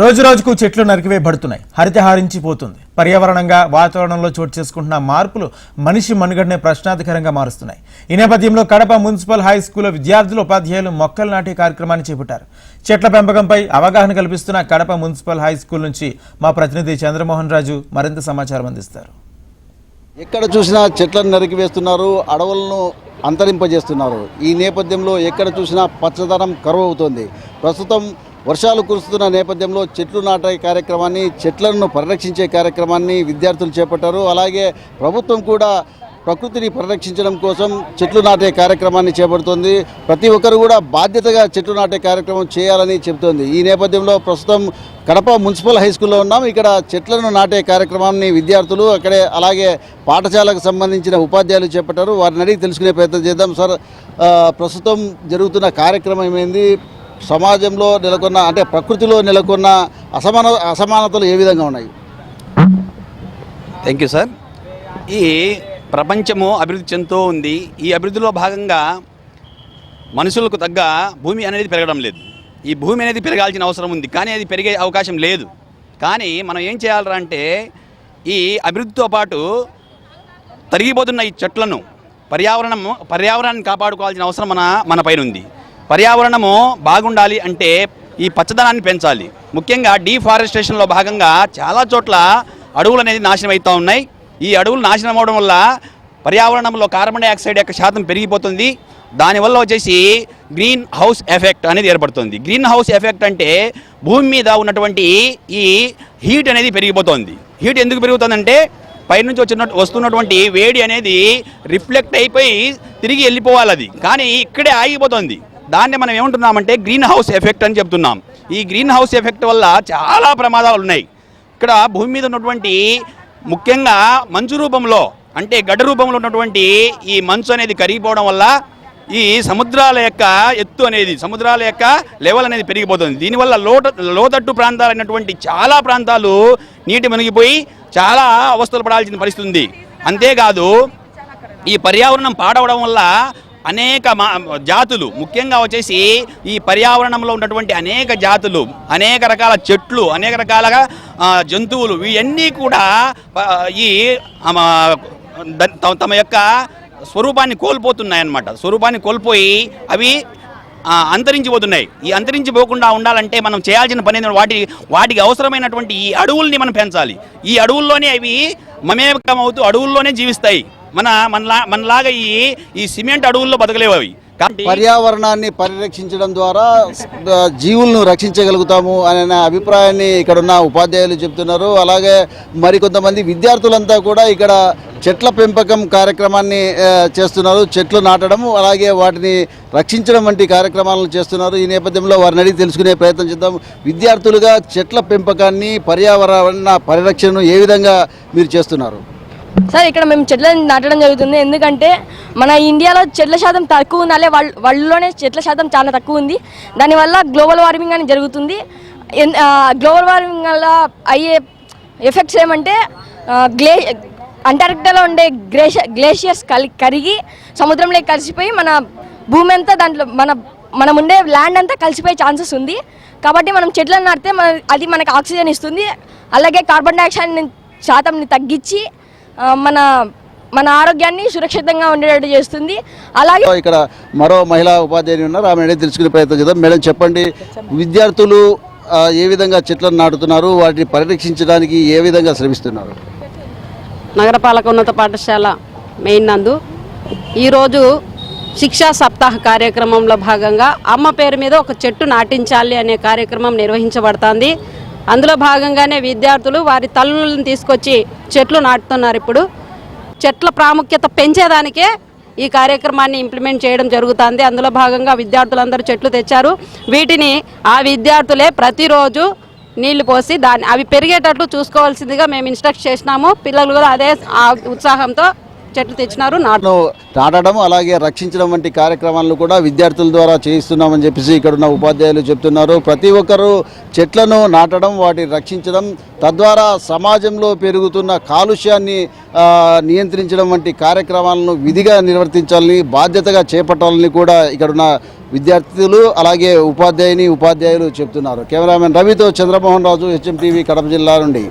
రోజు రోజుకు చెట్లు నరికివేయబడుతున్నాయి హరితహారించిపోతుంది పర్యావరణంగా వాతావరణంలో చోటు చేసుకుంటున్న మార్పులు మనిషి మనుగడనే ప్రశ్నార్థకరంగా మారుస్తున్నాయి. ఈ నేపథ్యంలో కడప మున్సిపల్ హై స్కూల్ విద్యార్థులు ఉపాధ్యాయులు మొక్కలు నాటే కార్యక్రమాన్ని చేపట్టారు. చెట్ల పెంపకంపై అవగాహన కల్పిస్తున్న కడప మున్సిపల్ హై స్కూల్ నుంచి మా ప్రతినిధి చంద్రమోహన్ రాజు మరింత సమాచారం అందిస్తారు. ఎక్కడ చూసినా చెట్లను నరికివేస్తున్నారు అడవులను అంతరింపజేస్తున్నారు. ఈ నేపథ్యంలో ఎక్కడ చూసినా పచ్చదనం కరువు అవుతుంది ప్రస్తుతం వర్షాలు కురుస్తున్న నేపథ్యంలో చెట్లు నాటే కార్యక్రమాన్ని చెట్లను పరిరక్షించే కార్యక్రమాన్ని విద్యార్థులు చేపట్టారు. అలాగే ప్రభుత్వం కూడా ప్రకృతిని పరిరక్షించడం కోసం చెట్లు నాటే కార్యక్రమాన్ని చేపడుతోంది. ప్రతి ఒక్కరు కూడా బాధ్యతగా చెట్లు నాటే కార్యక్రమం చేయాలని చెబుతోంది. ఈ నేపథ్యంలో ప్రస్తుతం కడప మున్సిపల్ హై స్కూల్లో ఉన్నాం. ఇక్కడ చెట్లను నాటే కార్యక్రమాన్ని విద్యార్థులు అక్కడే అలాగే పాఠశాలకు సంబంధించిన ఉపాధ్యాయులు చేపట్టారు. వారిని అడిగి తెలుసుకునే ప్రయత్నం చేద్దాం. సార్ ప్రస్తుతం జరుగుతున్న కార్యక్రమం ఏంది సమాజంలో నెలకొన్న అంటే ప్రకృతిలో నెలకొన్న అసమాన అసమానతలు ఏ విధంగా ఉన్నాయి? Thank you sir. ఈ ప్రపంచము అభివృద్ధి చెందుతూ ఉంది. ఈ అభివృద్ధిలో భాగంగా మనుషులకు తగ్గ భూమి అనేది పెరగడం లేదు. ఈ భూమి అనేది పెరగాల్సిన అవసరం ఉంది. కానీ అది పెరిగే అవకాశం లేదు. కానీ మనం ఏం చేయాలరా అంటే ఈ అభివృద్ధితో పాటు తరిగిపోతున్న ఈ చెట్లను పర్యావరణము పర్యావరణాన్ని కాపాడుకోవాల్సిన అవసరం మన మన పైన ఉంది. పర్యావరణము బాగుండాలి అంటే ఈ పచ్చదనాన్ని పెంచాలి. ముఖ్యంగా డీఫారెస్టేషన్లో భాగంగా చాలా చోట్ల అడవులు అనేది నాశనం అవుతూ ఉన్నాయి. ఈ అడవులు నాశనం అవడం వల్ల పర్యావరణంలో కార్బన్ డైఆక్సైడ్ యొక్క శాతం పెరిగిపోతుంది. దానివల్ల వచ్చేసి గ్రీన్ హౌస్ ఎఫెక్ట్ అనేది ఏర్పడుతుంది. గ్రీన్ హౌస్ ఎఫెక్ట్ అంటే భూమి మీద ఉన్నటువంటి ఈ హీట్ అనేది పెరిగిపోతుంది. హీట్ ఎందుకు పెరుగుతుందంటే పైనుంచి వచ్చిన వస్తున్నటువంటి వేడి అనేది రిఫ్లెక్ట్ అయిపోయి తిరిగి వెళ్ళిపోవాలి అది. కానీ ఇక్కడే ఆగిపోతుంది. దాన్ని మనం ఏమంటున్నామంటే గ్రీన్ హౌస్ ఎఫెక్ట్ అని చెప్తున్నాం. ఈ గ్రీన్ హౌస్ ఎఫెక్ట్ వల్ల చాలా ప్రమాదాలు ఉన్నాయి. ఇక్కడ భూమి మీద ఉన్నటువంటి ముఖ్యంగా మంచు రూపంలో అంటే గడ్డ రూపంలో ఉన్నటువంటి ఈ మంచు అనేది కరిగిపోవడం వల్ల ఈ సముద్రాల యొక్క ఎత్తు అనేది సముద్రాల యొక్క లెవెల్ అనేది పెరిగిపోతుంది. దీనివల్ల లోట లోతట్టు ప్రాంతాలైనటువంటి చాలా ప్రాంతాలు నీటి మునిగిపోయి చాలా అవస్థలు పడాల్సిన పరిస్థితి ఉంది. అంతేకాదు ఈ పర్యావరణం పాడవడం వల్ల అనేక మా జాతులు ముఖ్యంగా వచ్చేసి ఈ పర్యావరణంలో ఉన్నటువంటి అనేక జాతులు అనేక రకాల చెట్లు అనేక రకాలుగా జంతువులు ఇవన్నీ కూడా ఈ తమ- యొక్క స్వరూపాన్ని కోల్పోతున్నాయన్నమాట. స్వరూపాన్ని కోల్పోయి అవి అంతరించిపోతున్నాయి. ఈ అంతరించిపోకుండా ఉండాలంటే మనం చేయాల్సిన పని వాటి వాటికి అవసరమైనటువంటి ఈ అడవుల్ని మనం పెంచాలి. ఈ అడవుల్లోనే అవి మమేకం అవుతూ అడవుల్లోనే జీవిస్తాయి. మన మనలా మనలాగా ఈ ఈ సిమెంట్ అడవుల్లో బతకలేవు అవి. పర్యావరణాన్ని పరిరక్షించడం ద్వారా జీవులను రక్షించగలుగుతాము అనే అభిప్రాయాన్ని ఇక్కడ ఉన్న ఉపాధ్యాయులు చెప్తున్నారు అలాగే మరికొంతమంది విద్యార్థులంతా కూడా ఇక్కడ చెట్ల పెంపకం కార్యక్రమాన్ని చేస్తున్నారు. చెట్లు నాటడం అలాగే వాటిని రక్షించడం వంటి కార్యక్రమాలను చేస్తున్నారు. ఈ నేపథ్యంలో వారిని అడిగి తెలుసుకునే ప్రయత్నం చేద్దాం. విద్యార్థులుగా చెట్ల పెంపకాన్ని పర్యావరణ పరిరక్షణను ఏ విధంగా మీరు చేస్తున్నారు? సార్ ఇక్కడ మేము చెట్లను నాటడం జరుగుతుంది. ఎందుకంటే మన ఇండియాలో చెట్ల శాతం తక్కువ ఉంది అలాగే వాళ్ళ వాళ్ళలోనే చెట్ల శాతం చాలా తక్కువ ఉంది. దానివల్ల గ్లోబల్ వార్మింగ్ అని జరుగుతుంది. ఎన్- గ్లోబల్ వార్మింగ్ వల్ల అయ్యే ఎఫెక్ట్స్ ఏమంటే గ్లే అంటార్క్టికాలో ఉండే గ్లేష గ్లేషియర్స్ కలి కరిగి సముద్రంలో కలిసిపోయి మన భూమి అంతా దాంట్లో మన మనం ఉండే ల్యాండ్ అంతా కలిసిపోయే ఛాన్సెస్ ఉంది. కాబట్టి మనం చెట్లను నాటితే మన అది మనకు ఆక్సిజన్ ఇస్తుంది. అలాగే కార్బన్ డైఆక్సైడ్ శాతంని తగ్గించి మన మన ఆరోగ్యాన్ని సురక్షితంగా ఉండేటట్టు చేస్తుంది. అలాగే ఇక్కడ మరో మహిళా ఉపాధ్యాయుని ఉన్నారు. ఆమె తెలుసుకునే ప్రయత్నం చేద్దాం. మేడం చెప్పండి. విద్యార్థులు ఏ విధంగా చెట్లను నాటుతున్నారు? వాటిని పరిరక్షించడానికి ఏ విధంగా శ్రమిస్తున్నారు? నగరపాలక ఉన్నత పాఠశాల మెయిన్ నందు. ఈరోజు శిక్షా సప్తాహ కార్యక్రమంలో భాగంగా అమ్మ పేరు మీద ఒక చెట్టు నాటించాలి అనే కార్యక్రమం నిర్వహించబడుతోంది. అందులో భాగంగానే విద్యార్థులు వారి తల్లులను తీసుకొచ్చి చెట్లు నాటుతున్నారు ఇప్పుడు. చెట్ల ప్రాముఖ్యత పెంచేదానికే ఈ కార్యక్రమాన్ని ఇంప్లిమెంట్ చేయడం జరుగుతుంది. అందులో భాగంగా విద్యార్థులందరూ చెట్లు తెచ్చారు. వీటిని ఆ విద్యార్థులే ప్రతిరోజు నీళ్ళు పోసి దాన్ని అవి పెరిగేటట్లు చూసుకోవాల్సిందిగా మేము ఇన్స్ట్రక్ట్ చేసినాము. పిల్లలు కూడా అదే ఉత్సాహంతో చెట్లు తెచ్చినారు నాటు నాటడం అలాగే రక్షించడం వంటి కార్యక్రమాలను కూడా విద్యార్థుల ద్వారా చేయిస్తున్నామని చెప్పేసి ఇక్కడ ఉన్న ఉపాధ్యాయులు చెప్తున్నారు. ప్రతి ఒక్కరూ చెట్లను నాటడం వాటిని రక్షించడం తద్వారా సమాజంలో పెరుగుతున్న కాలుష్యాన్ని నియంత్రించడం వంటి కార్యక్రమాలను విధిగా నిర్వర్తించాలని బాధ్యతగా చేపట్టాలని కూడా ఇక్కడున్న విద్యార్థులు అలాగే ఉపాధ్యాయుని ఉపాధ్యాయులు చెప్తున్నారు. కెమెరామెన్ రవితో చంద్రమోహన్ రాజు హెచ్ఎం టీవీ కడప జిల్లా నుండి.